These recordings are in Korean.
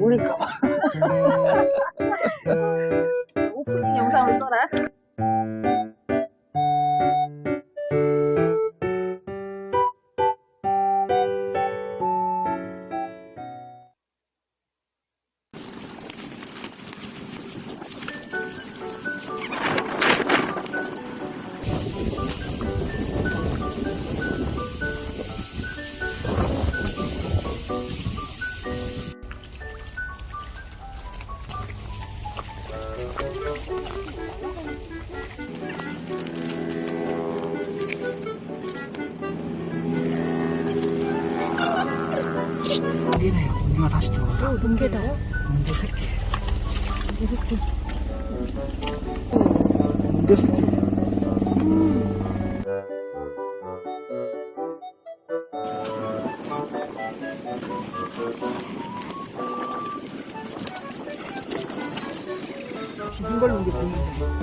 무서워 여기네요. 공기가 다시 들어온다. 문개다요? 문제 새끼. 문제 새끼. 흰 걸린 게 보이는데.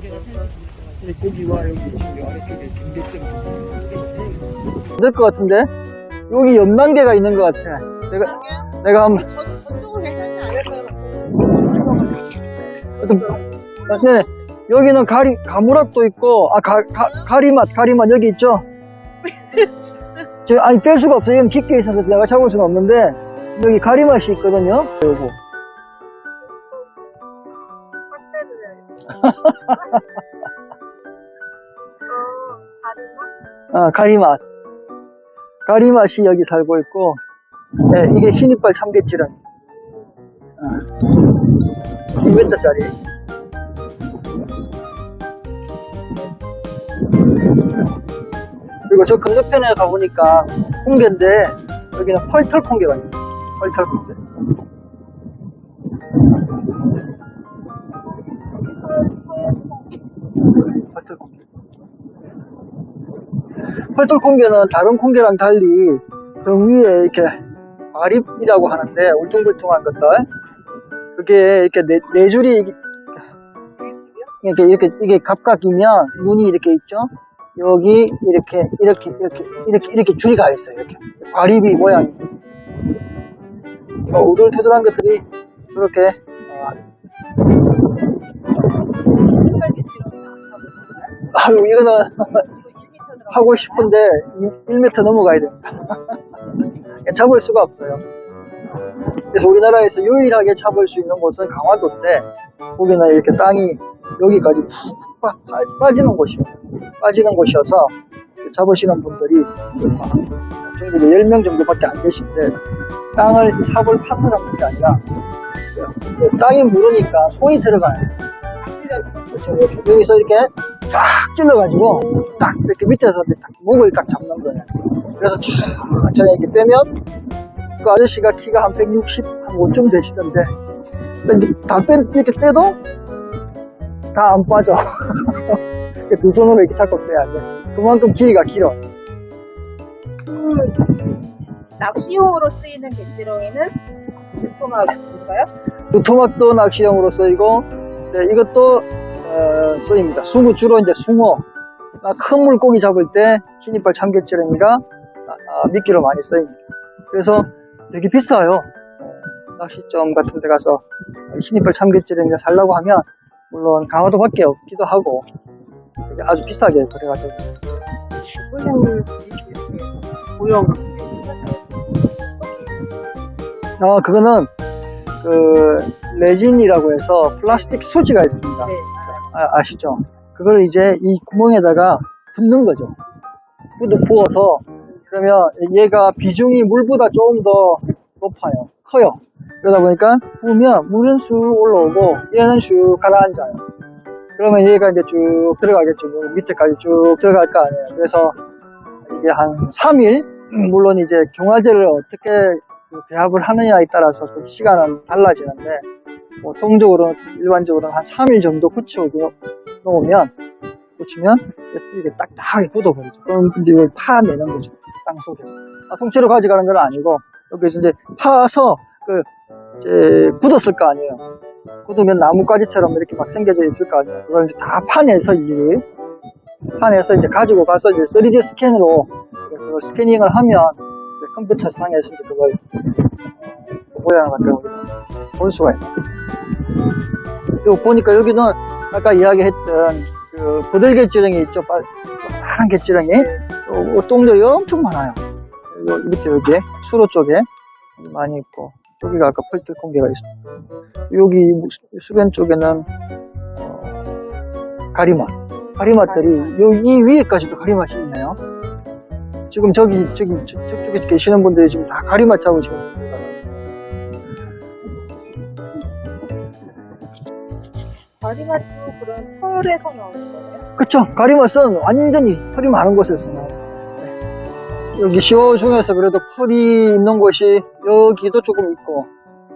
네, 거기와 여기 아래쪽에 경계점 좀. 될것 같은데? 여기 옆난개가 있는 것 같아. 내가, 내가? 어떤, 아, 네. 여기는 가리, 가무락도 있고, 아, 가, 가, 가리맛, 가리맛 여기 있죠? 저, 아니, 뺄 수가 없어요. 여기 깊게 있어서 내가 잡을 수는 없는데, 여기 가리맛이 있거든요? 요거. 아, 가리맛. 가리맛이 여기 살고 있고, 네, 이게 흰이빨 참개질은. 아, 2m짜리. 그리고 저 건너편에 가보니까 콩개인데, 여기는 펄털 콩개가 있어요. 펄털 콩개. 펄털 콩개는 다른 콩개랑 달리 등 위에 이렇게 아립이라고 하는데 울퉁불퉁한 것들. 그게 이렇게 네, 네 줄이 이렇게 이렇게 이렇게 이게 각각이면 눈이 이렇게 있죠? 여기 이렇게 이렇게 이렇게 이렇게 이렇게 줄이 가 있어요 이렇게. 과립이 모양이. 어, 우둘투둘한 것들이 저렇게 어, 아유 이거는 하고 싶은데 1m 넘어가야 됩니다. 잡을 수가 없어요. 그래서 우리나라에서 유일하게 잡을 수 있는 곳은 강화도인데 거기는 이렇게 땅이 여기까지 빠- 빠지는 곳이요. 빠지는 곳이어서 잡으시는 분들이 정도 10명 정도밖에 안 계신데 땅을 삽을 파스를 하는 게 아니라 그 땅이 무르니까 손이 들어가요. 여기서 이렇게 쫙 찔러가지고 딱 이렇게 밑에서 딱 목을 딱 잡는 거예요. 그래서 천천히 이렇게 빼면 그 아저씨가 키가 한 160, 한 5점 되시던데 다 빼, 이렇게 빼도 다 안 빠져. 두 손으로 이렇게 잡고 빼야 돼. 그만큼 길이가 길어. 낚시용으로 쓰이는 갯지렁이는 토막인가요? 그 토막도 낚시용으로 쓰이고 네, 이것도 어, 쓰입니다. 숭어 주로 이제 숭어 나큰 물고기 잡을 때 흰이빨 참개찌렁이가 아, 아, 미끼로 많이 쓰입니다. 그래서 되게 비싸요. 어, 낚시점 같은 데 가서 흰이빨 참개찌렁이가 살라고 하면 물론 강화도밖에 없기도 하고 아주 비싸게 그래가지고 물량물지 이렇게 모형 아 그거는 그 레진이라고 해서 플라스틱 수지가 있습니다. 네. 아, 시죠 그걸 이제 이 구멍에다가 붓는 거죠. 붓 부어서 그러면 얘가 비중이 물보다 조금 더 높아요. 커요. 그러다 보니까 부으면 물은 쑥 올라오고 얘는 쑥 가라앉아요. 그러면 얘가 이제 쭉 들어가겠죠. 물 밑에까지 쭉 들어갈 거 아니에요. 그래서 이게 한 3일, 물론 이제 경화제를 어떻게 그 배합을 하느냐에 따라서 그 시간은 달라지는데 보통적으로 일반적으로는 한 3일 정도 굳혀 놓으면 굳히면 이게 딱딱하게 굳어버리죠. 그럼 이제 이걸 파내는 거죠. 땅 속에서. 아, 통째로 가져가는 건 아니고 여기서 이제 파서 그 이제 굳었을 거 아니에요. 굳으면 나뭇가지처럼 이렇게 막 생겨져 있을 거 아니에요. 그걸 이제 다 파내서 일일이 파내서 이제 가지고 가서 이제 3D 스캔으로 스캐닝을 하면 컴퓨터 상에서 이제 그걸 어, 모양을 갖다 볼 수가. 요 보니까 여기는 아까 이야기했던 그 부들개지렁이 있죠. 빠- 조그마한 개지렁이. 요 똥들이 엄청 많아요. 요 밑에 여기 수로 쪽에 많이 있고 여기가 아까 펄틀 공개가 있어. 여기 수- 수변 쪽에는 어, 가리맛. 가리맛들이 여기 위에까지도 가리맛이 있네요. 지금 저기 저기 저- 저쪽에 계시는 분들이 지금 다 가리맛 잡으시고 다리맛도 그런 털에서 나오는 거예요? 그쵸. 가리맛은 완전히 털이 많은 곳에서 나와요. 네. 여기 시오 중에서 그래도 풀이 있는 곳이 여기도 조금 있고,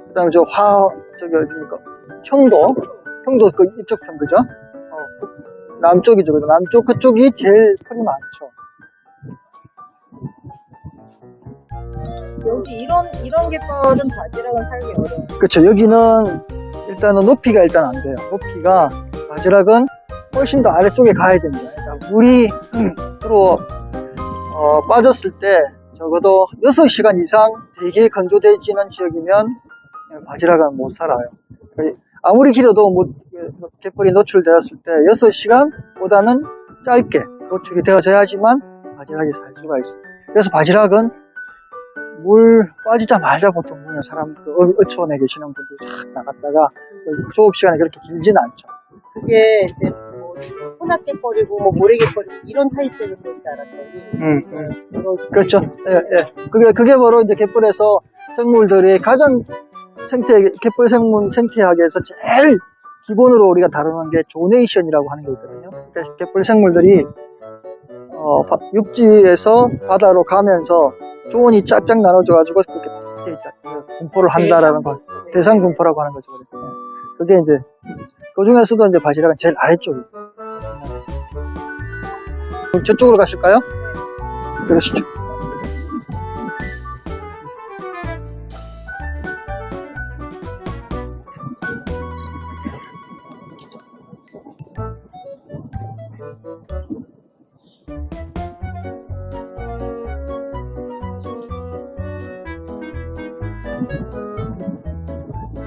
그 다음에 저 화, 저기 어디입니까? 형도? 형도 그 이쪽 편, 그죠? 어, 그 남쪽이죠. 그죠? 남쪽 그쪽이 제일 털이 많죠. 여기 이런 이런 갯벌은 바지락은 살기 어려워요. 그쵸. 여기는 일단은 높이가 일단 안 돼요. 높이가 바지락은 훨씬 더 아래쪽에 가야 됩니다. 그러니까 물이 주로 어, 빠졌을 때 적어도 6시간 이상 되게 건조되지는 지역이면 바지락은 못 살아요. 아무리 길어도 뭐, 뭐 갯벌이 노출되었을 때 6시간보다는 짧게 노출이 되어져야지만 바지락이 살 수가 있어요. 그래서 바지락은 물 빠지자마자 보통 보면 사람들 어- 어촌에 계시는 분들이 쫙 나갔다가 조업 시간이 그렇게 길지는 않죠. 그게 이제 뭐 혼합갯벌이고 뭐 모래갯벌이고 이런 차이점인 줄 알았더니 음, 이거 그렇죠. 예, 예. 그게 그게 바로 이제 갯벌에서 생물들이 가장 생태 갯벌 생물 생태학에서 제일 기본으로 우리가 다루는 게 조네이션이라고 하는 게 있거든요. 갯벌 생물들이 어, 바- 육지에서 바다로 가면서 조언이 쫙쫙 나눠져가지고 그렇게 분포를 한다라는 거. 대상 분포라고 하는 거죠. 그게 이제 그 중에서도 이제 바지락은 제일 아래쪽이. 저쪽으로 가실까요? 그러시죠.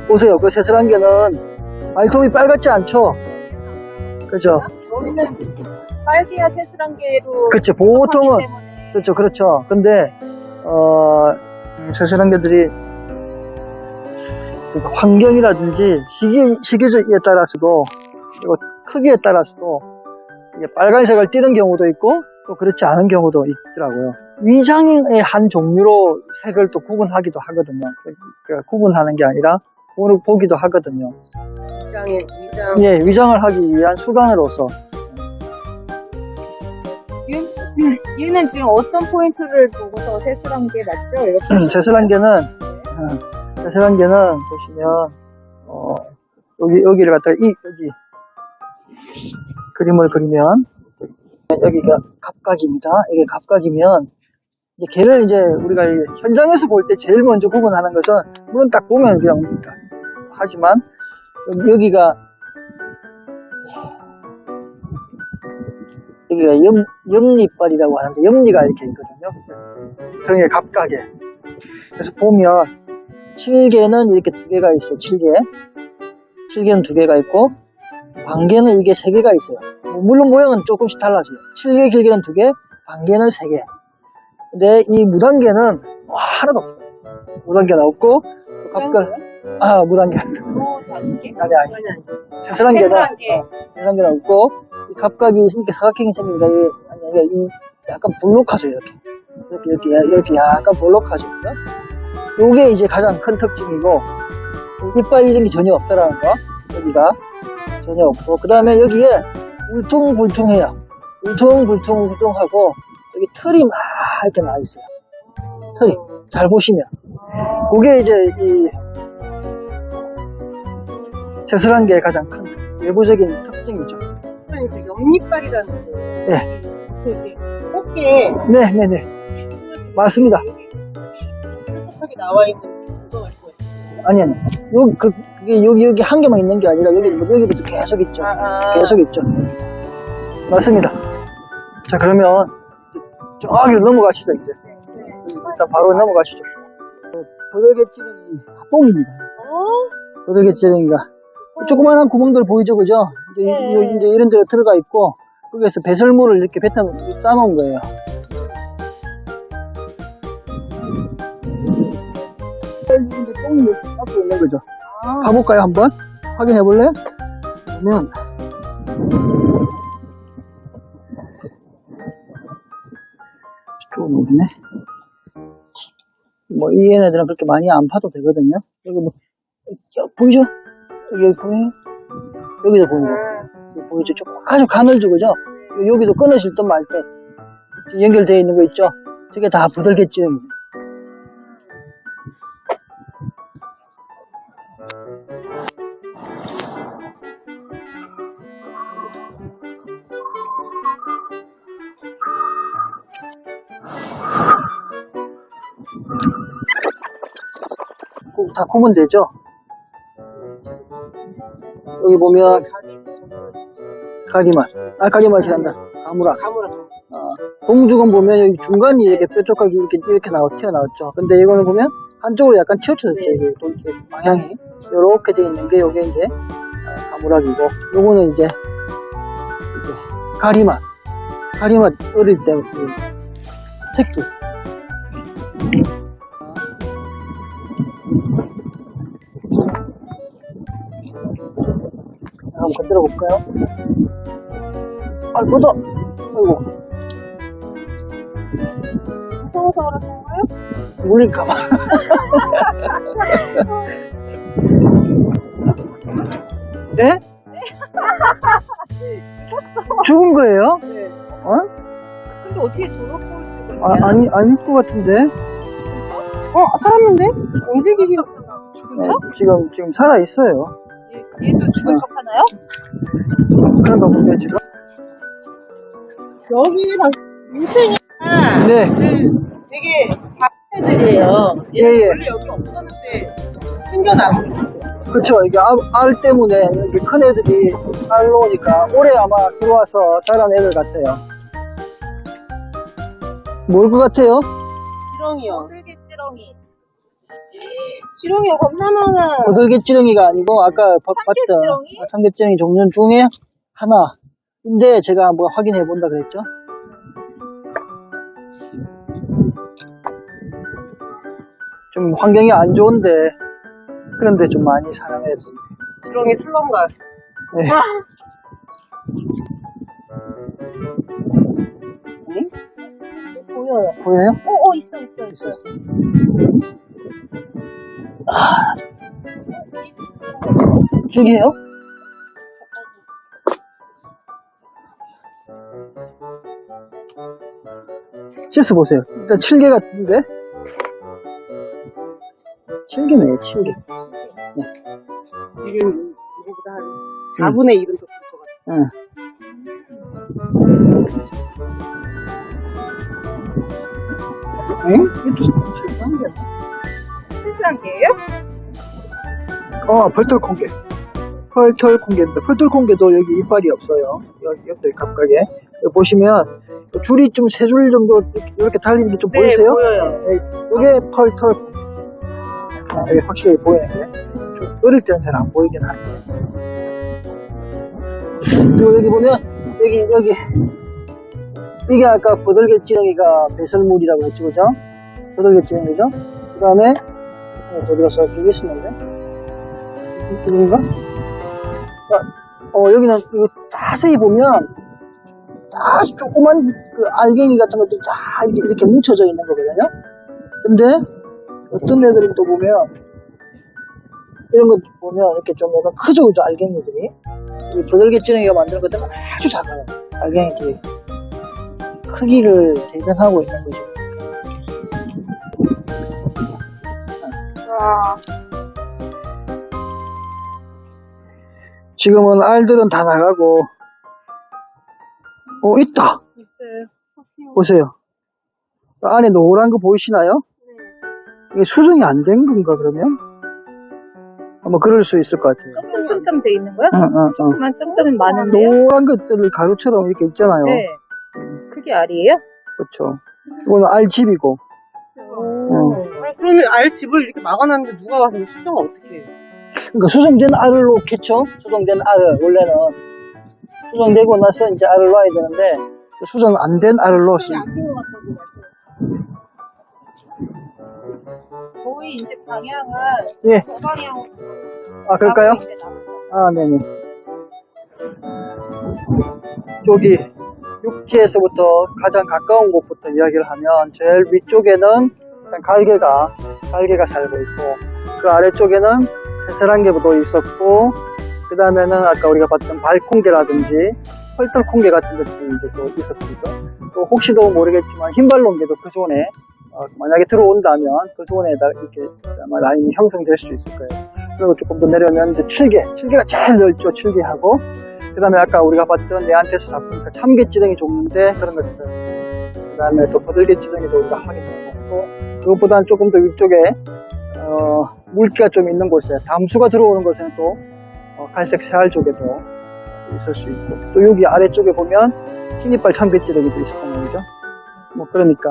보세요. 그 새슬한 개는 말통이 빨갛지 않죠? 그죠? 여기는 빨개야 새스란 개로 그쵸. 보통은, 그렇죠. 그렇죠. 근데, 어, 음, 새슬한 개들이 그 환경이라든지 시기, 시기에 따라서도, 그리고 크기에 따라서도 이게 빨간색을 띠는 경우도 있고, 또 그렇지 않은 경우도 있더라고요. 위장의 한 종류로 색을 또 구분하기도 하거든요. 그- 그 구분하는 게 아니라, 보는- 보기도 하거든요. 위장에 위장 예, 위장을 하기 위한 수단으로서. 얘- 얘는 지금 어떤 포인트를 보고서 새스란 게 맞죠? 이렇게 제슬란개는, 어, 제슬란개는 보시면, 어, 여기, 여기를 갖다가, 이, 여기, 그림을 그리면, 여기가 갑각입니다. 이게 갑각이면, 이제 걔를 이제 우리가 이 현장에서 볼 때 제일 먼저 구분하는 것은, 물론 딱 보면 그냥, 하지만, 여기가, 여기가 염, 염리빨이라고 하는데, 염리가 이렇게 있거든요. 그런 갑각에. 그래서 보면, 칠개는 이렇게 두 개가 있어요. 칠개. 칠개는 두 개가 있고, 반개는 이게 세 개가 있어요. 뭐 물론 모양은 조금씩 달라져요. 칠개 길개는 두 개, 반개는 세 개. 근데 이 무단개는 뭐 하나도 없어요. 무단개는 없고, 또 갑각, 아. 뭐 다른 게 아니, 아니. 개는, 새스란 개. 어, 개는 없고, 이 갑각이 이렇게 사각형이 생깁니다. 이, 아니, 이게 이 약간 볼록하죠, 이렇게. 이렇게, 이렇게, 이렇게 약간 볼록하죠. 요게 이제 가장 큰 특징이고, 이빨 이름이 전혀 없다라는 거, 여기가 전혀 없고, 그 다음에 여기에 울퉁불퉁해요. 울퉁불퉁불퉁하고, 여기 털이 막 이렇게 나 있어요. 털이. 잘 보시면. 그게 이제 이 새슬한 게 가장 큰 외부적인 특징이죠. 그 옆니빨이라는 거. 네. 되게 꽃게 네 네 네. 맞습니다. 뾰족하게 나와 있는 구조가 있고 아니, 아니. 요, 그, 그게 여기, 여기 한 개만 있는 게 아니라 여기, 여기부터 계속 있죠. 아, 아. 계속 있죠. 맞습니다. 자, 그러면 저기로 넘어가시죠, 이제. 일단 바로 넘어가시죠. 버들개찌릉이 합봉입니다. 어? 버들개찌릉이가. 조그마한 구멍들 보이죠, 그죠? 이제, 이- 네. 요- 이제 이런 데로 들어가 있고, 거기에서 배설물을 이렇게 뱉어 쌓아놓은 거예요. 이제 똥이 이렇게 앞에 있는 거죠. 아. 가볼까요, 한번? 확인해 볼래요? 그러면, 좀 없네. 뭐, 이 얘네들은 그렇게 많이 안 파도 되거든요. 여기 뭐, 여- 보이죠? 여기 보여요? 여기도 보이죠? 여기 보이죠? 좀 아주 가늘죠, 그죠? 여기도 끊어질 듯말 때. 지금 연결되어 있는 거 있죠? 저게 다. 꼭다 구면 되죠? 여기 보면 가리맛, 아 가리맛이 난다. 가무락. 가물어. 어, 공주건 보면 여기 중간이 이렇게 뾰족하게 이렇게 이렇게 나와 튀어나왔죠. 근데 이거는 보면 한쪽으로 약간 치우쳐졌죠. 이게 또 이렇게 방향이 이렇게 돼 있는 게 요게 이제 아, 가무락이고 요거는 이제 이제 가리맛, 가리맛 어릴 때그 새끼. 한번 건드려 볼까요? 아이고다. 아이고. 무서워서 그러는 거예요? 물릴까봐. 네? 죽은 거예요? 네. 어? 근데 어떻게 꼴을 지금? 아, 아니, 아닐 것 같은데. 어, 살았는데? 움직이기. 네, 지금, 지금 살아있어요. 얘, 얘도 죽은 척 하나요? 그런가 본데, 지금. 여기 방, 인생이야. 네. 그, 되게 작은 애들이에요. 예, 예. 원래 여기 없었는데 생겨나고. 그쵸. 이게 알, 알 때문에 이렇게 큰 애들이 알 놓으니까 올해 아마 들어와서 자란 애들 같아요. 뭘 것 같아요? 지렁이요. 게 지렁이. 지렁이가 겁나 많아. 고들개찌렁이가 아니고 아까 봐- 봤던 참깨찌렁이? 아, 참깨찌렁이 종류 중에 하나인데 제가 한번 확인해 본다 그랬죠. 좀 환경이 안 좋은데 그런데 좀 많이 사랑해야 돼. 지렁이 슬렁가. 네. 보여요. 보여요? 어, 어, 있어, 있어, 있어. 있었어. 아. 여기에요? 시스 보세요. 일단 7개 같은데? 7개네요, 7개. 지금 이거보다 한 4분의 1은 더클것 같아. 응. 응? 이것도 실수한 게 실수한 게예요? 어, 벌털 콩개. 펄털 콩개입니다. 펄털 콩개도 여기 이빨이 없어요. 여기 옆에 각각에. 여기 보시면 줄이 좀 세 줄 정도 이렇게, 달린 게좀 보이세요? 네, 보여요. 이게 펄털. 아, 여기 확실히 보이는데. 좀 어릴 때는 잘 안 보이긴 하는데. 그리고 여기 보면, 여기, 여기. 이게 아까 버들개 찌렁이가 배설물이라고 했죠, 그죠? 버들개 찌렁이죠? 그 다음에, 어디? 여기 있었는데? 이건가? 어, 여기는 이거 자세히 보면 다 조그만 그 알갱이 같은 것들이 다 이렇게, 뭉쳐져 있는 거거든요. 근데 어떤 애들은 또 보면 이런 것 보면 이렇게 좀 약간 크죠, 그죠? 알갱이들이. 이 버들개찌렁이가 만드는 것들은 아주 작아요. 알갱이들이. 크기를 대변하고 있는 거죠. 지금은 알들은 다 나가고, 어, 있다! 있어요. 보세요. 안에 노란 거 보이시나요? 이게 수정이 안 된 건가, 그러면? 아마 그럴 수 있을 것 같아요. 점점점 돼 있는 거야? 어, 어, 어. 그만 점점이 많은데요? 노란 것들을 가루처럼 이렇게 있잖아요. 네. 그게 알이에요? 그렇죠. 이거는 알집이고. 어. 아니, 그러면 알 집을 이렇게 막아놨는데 누가 와서 수정을 어떻게 해요? 그러니까 수정된 알을 놓겠죠? 수정된 알을, 원래는. 수정되고 나서 이제 알을 놔야 되는데, 수정 안 된 알을 같다고 저희 이제 방향은 예. 저 방향으로 아, 그럴까요? 가고 있는데 나는 아, 네네. 여기 육지에서부터 가장 가까운 곳부터 이야기를 하면 제일 위쪽에는 갈개가 갈개가 살고 있고 그 아래쪽에는 새슬한 개도 있었고 그 다음에는 아까 우리가 봤던 발콩개라든지 펄털콩개 같은 것들이 이제 또 있었죠. 또 혹시도 모르겠지만 흰발롱개도 그 존에 어, 만약에 들어온다면 그 존에다 이렇게 아마 라인이 형성될 수 있을 거예요. 그리고 조금 더 내려오면 이제 칠개, 칠개가 제일 넓죠, 칠개하고. 그 다음에 아까 우리가 봤던 내한테서 잡힌 그 참개지렁이 종류인데 그런 것들. 그 다음에 또 버들개 지렁이도 우리가 확인하고 또 그것보다는 조금 더 위쪽에 어, 물기가 좀 있는 곳에 담수가 들어오는 곳에는 또 어, 갈색 새알 쪽에도 있을 수 있고 또 여기 아래쪽에 보면 흰이빨 참개지렁이도 있었단 말이죠. 뭐 그러니까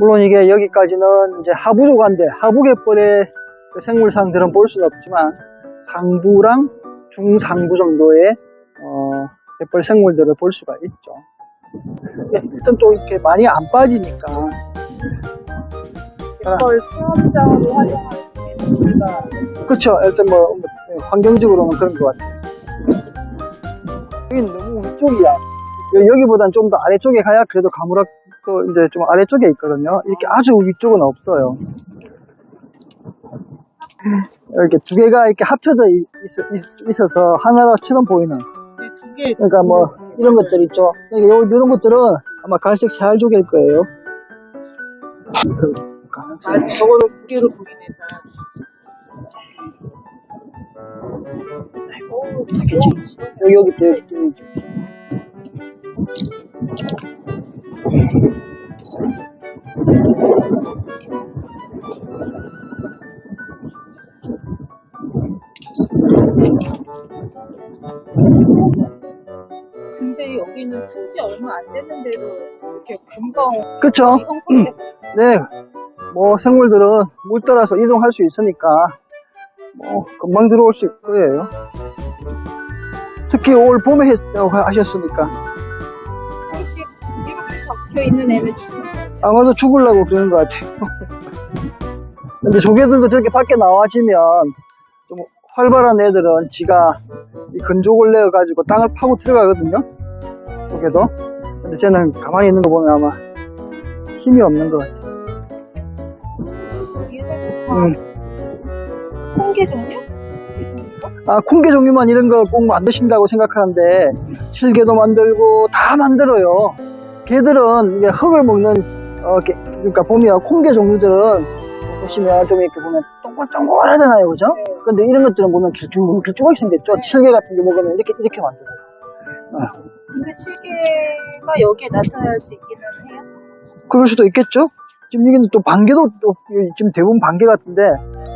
물론 이게 여기까지는 이제 하부조가인데 하부갯벌의 그 생물상들은 볼 수는 없지만 상부랑 중상부 정도의 어, 갯벌 생물들을 볼 수가 있죠. 네, 일단 또 이렇게 많이 안 빠지니까 그걸 수영장으로 활용하는 게 우리가 그렇죠. 일단 뭐 뭐, 네, 환경적으로는 그런 것 같아요. 여기는 너무 위쪽이야. 여- 여기보단 좀 더 아래쪽에 가야 그래도 가무락도 이제 좀 아래쪽에 있거든요. 이렇게 아주 위쪽은 없어요. 이렇게 두 개가 이렇게 합쳐져 있, 어서 하나처럼 보이는. 두 개. 그러니까 뭐 이런 것들 있죠. 그러니까 요- 이런 것들은 아마 갈색 새알조개일 거예요. 그 아, 있어. 저거는 두 개로 보이네. 다. 있겠지. 여기 여기 또 여기 또 여기. 근데 여기는 쓴지 얼마 안 됐는데도 이렇게 금방 그쵸? 형성됐어요. 네. 뭐 생물들은 물 따라서 이동할 수 있으니까 뭐 금방 들어올 수 있을 거예요. 특히 올 봄에 했다고 하셨으니까 이렇게 이렇게 박혀 있는 애는 아마도 죽으려고 그러는 것 같아요. 근데 조개들도 저렇게 밖에 나와지면 좀 활발한 애들은 지가 이 근족을 내어 가지고 땅을 파고 들어가거든요. 조개도. 근데 쟤는 가만히 있는 거 보면 아마 힘이 없는 것 같아요. 여기에서 음. 홍게 종류? 아, 콩게 종류만 이런 걸 꼭 만드신다고 생각하는데, 칠개도 만들고 다 만들어요. 걔들은 이게 흙을 먹는, 어, 게- 그러니까 보면 콩게 종류들은 보시면 좀 이렇게 보면 동글동글하잖아요, 그죠? 근데 이런 것들은 보면 길쭉, 길쭉하게 생겼죠? 칠개 같은 게 먹으면 이렇게, 이렇게 만들어요. 근데 칠개가 여기에 나타날 수 있기는 해요. 그럴 수도 있겠죠? 지금 여기는 또 반개도 또, 지금 대부분 반개 같은데,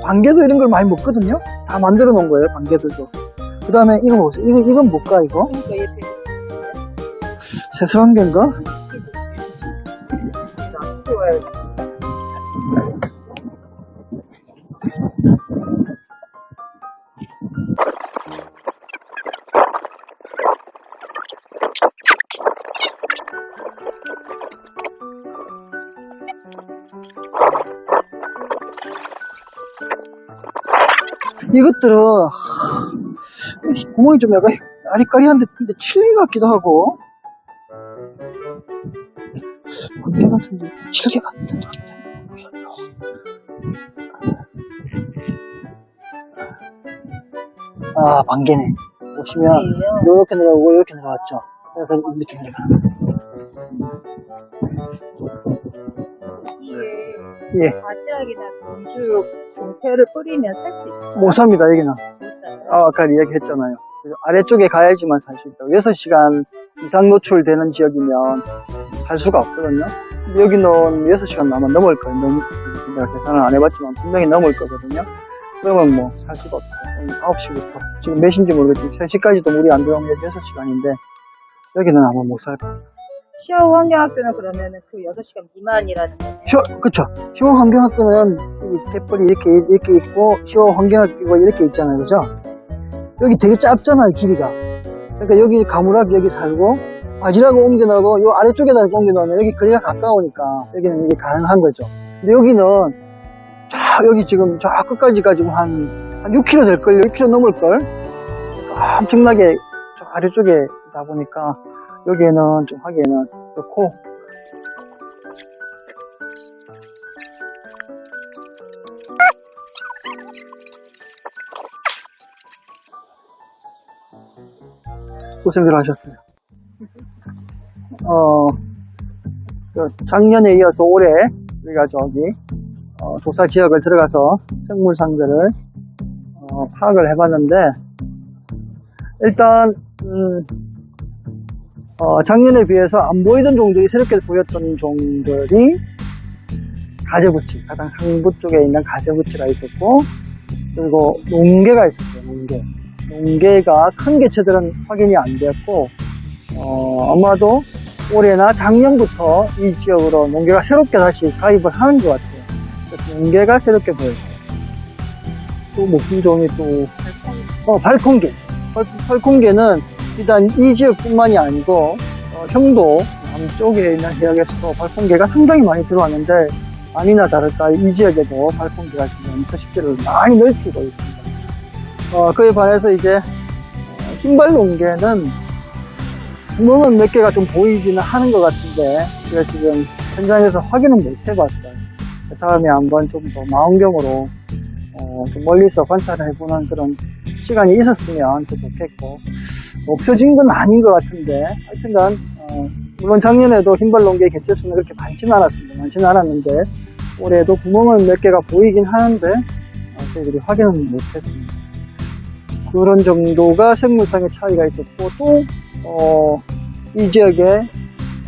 반개도 이런 걸 많이 먹거든요? 다 만들어 놓은 거예요, 반개들도. 그 다음에 이거 보세요. 이거, 이건 뭘까, 이거? 그러니까 얘 되게 새스란 개인가? 이것들은 하, 구멍이 좀 약간 아리까리한데 근데 칠개 같기도 하고. 반개 같은데 칠개 같은데 아. 반개네. 보시면 요렇게 내려오고 이렇게 내려왔죠. 그래서 밑에 내려가는 이게 예. 바지락이나 공주 종태를 뿌리면 살 수 있어요. 못 삽니다 여기는 못. 아, 아까 이야기했잖아요. 그래서 아래쪽에 가야지만 살 수 있다고. 6시간 이상 노출되는 지역이면 살 수가 없거든요. 근데 여기는 6시간 아마 넘을 거예요. 너무, 내가 계산을 안 해봤지만 분명히 넘을 거거든요. 그러면 뭐 살 수가 없죠. 오늘 9시부터 지금 몇 시인지 모르겠지만 3시까지도 물이 안 들어오면 6시간인데 여기는 아마 못 살 거예요. 시험 환경학교는 그러면은 그 6시간 미만이라는 거네. 시원, 그쵸. 시원 환경학교는 이 갯벌이 이렇게, 이렇게 있고, 시원 환경학교가 이렇게 있잖아요. 그죠? 여기 되게 짧잖아요, 길이가. 그러니까 여기 가물하게 여기 살고, 바지락을 옮겨놓고, 요 아래쪽에다 옮겨놓으면 여기 거리가 가까우니까, 여기는 이게 가능한 거죠. 근데 여기는, 쫙, 여기 지금 저 끝까지 가지고 한, 한 6km 될걸요? 6km 넘을걸? 그러니까 엄청나게 저 아래쪽에 있다 보니까, 여기에는 좀 하기에는 좋고, 고생들 하셨어요. 어, 저 작년에 이어서 올해 우리가 저기 어, 조사 지역을 들어가서 생물상들을 어, 파악을 해봤는데 일단 음, 어, 작년에 비해서 안 보이던 종들이 새롭게 보였던 종들이 가재부치 가장 상부 쪽에 있는 가재부치가 있었고 그리고 농개가 있었어요. 농개. 농개가 큰 개체들은 확인이 안 되었고 어, 아마도 올해나 작년부터 이 지역으로 농개가 새롭게 다시 가입을 하는 것 같아요. 그래서 농개가 새롭게 보여요. 또 무슨 종이 또 어, 발콩개. 발, 발콩개는 일단 이 지역뿐만이 아니고 어, 형도 남쪽에 있는 지역에서도 발콩개가 상당히 많이 들어왔는데 아니나 다를까 이 지역에도 발콩개가 지금 서식지를 많이 넓히고 있습니다. 어, 그에 반해서 이제, 어, 흰발 농개는 구멍은 몇 개가 좀 보이기는 하는 것 같은데, 제가 지금 현장에서 확인은 못 해봤어요. 그 다음에 한번 좀 더 망원경으로, 어, 좀 멀리서 관찰을 해보는 그런 시간이 있었으면 더 좋겠고, 없어진 건 아닌 것 같은데, 하여튼간, 어, 물론 작년에도 흰발농개 개체수는 그렇게 많지는 않았습니다. 많지는 않았는데, 올해도 구멍은 몇 개가 보이긴 하는데, 어, 저희들이 확인은 못 했습니다. 그런 정도가 생물상의 차이가 있었고 또 어, 이 지역에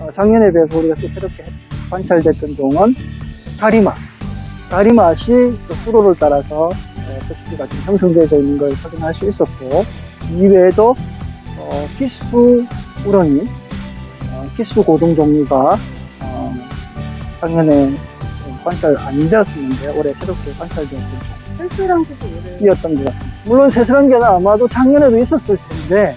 어, 작년에 비해서 우리가 또 새롭게 관찰됐던 종은 가리맛 가리맛이 또 수로를 따라서 어, 서식지가 좀 형성되어 있는 걸 확인할 수 있었고 이외에도 어, 기수 우렁이 어, 기수 고등 종류가 어, 작년에 관찰 안 되었었는데 올해 새롭게 관찰되었던 쓸쓸한데도 오래. 이었던 것 같습니다. 물론 새스란개는 아마도 작년에도 있었을 텐데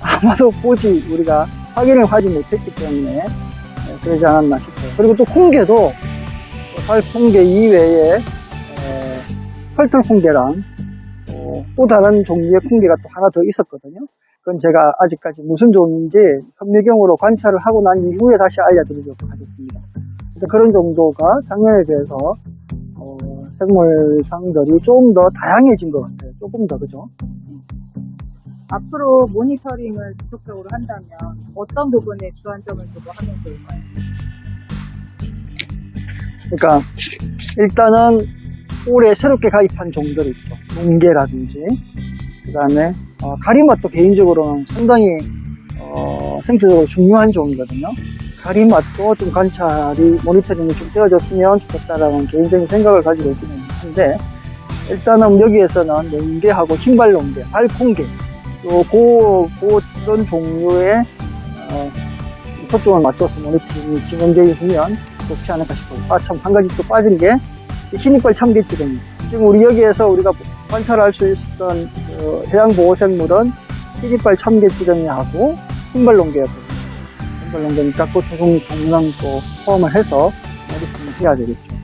아마도 보지 우리가 확인을 하지 못했기 때문에 네, 그러지 않았나 싶어요. 그리고 또 콩개도 살콩개 이외에 펄털콩개랑 어, 또 다른 종류의 콩개가 또 하나 더 있었거든요. 그건 제가 아직까지 무슨 종인지 현미경으로 관찰을 하고 난 이후에 다시 알려드리도록 하겠습니다. 그런 정도가 작년에 비해서 어, 생물상들이 좀 더 다양해진 것 같아요. 조금 더, 그죠? 앞으로 모니터링을 지속적으로 한다면 어떤 부분에 주안점을 두고 하면 좋을까요? 그러니까, 일단은 올해 새롭게 가입한 종들이 있죠. 농개라든지, 그 다음에, 어, 가리맛도 개인적으로는 상당히, 어, 생태적으로 중요한 종이거든요. 가리맛도 좀 관찰이, 모니터링이 좀 되어졌으면 좋겠다라는 개인적인 생각을 가지고 있기는 한데, 일단은 여기에서는 농개하고 흰발농개, 발콩개, 또 고, 고, 이런 종류의, 어, 초점을 맞춰서 모니터링이 진행되어 있으면 좋지 않을까 싶어요. 아, 참, 한 가지 또 빠진 게, 흰이빨 참개찌개입니다. 지금 우리 여기에서 우리가 관찰할 수 있었던 그 해양보호생물은 흰이빨 참개찌개하고 흰발농개였거든요. 두 종, 종류랑 또 포함을 해서 모니터링 해야 되겠죠.